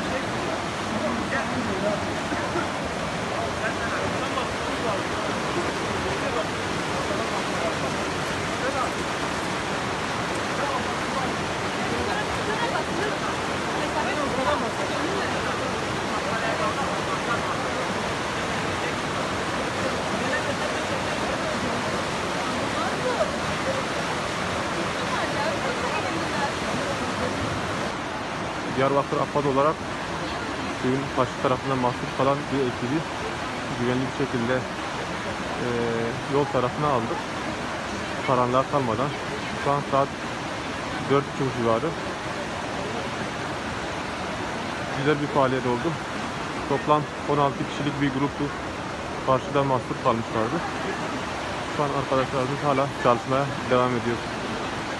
Thank you. Diyarbakır AFAD olarak suyun karşı tarafından mahsur kalan bir ekibi güvenli bir şekilde eee, yol tarafına aldık. Karanlığa kalmadan. Şu an saat 4.30 civarı. Güzel bir faaliyet oldu. Toplam 16 kişilik bir gruptu. Karşıda mahsur kalmışlardı. Şu an arkadaşlarımız hala çalışmaya devam ediyor.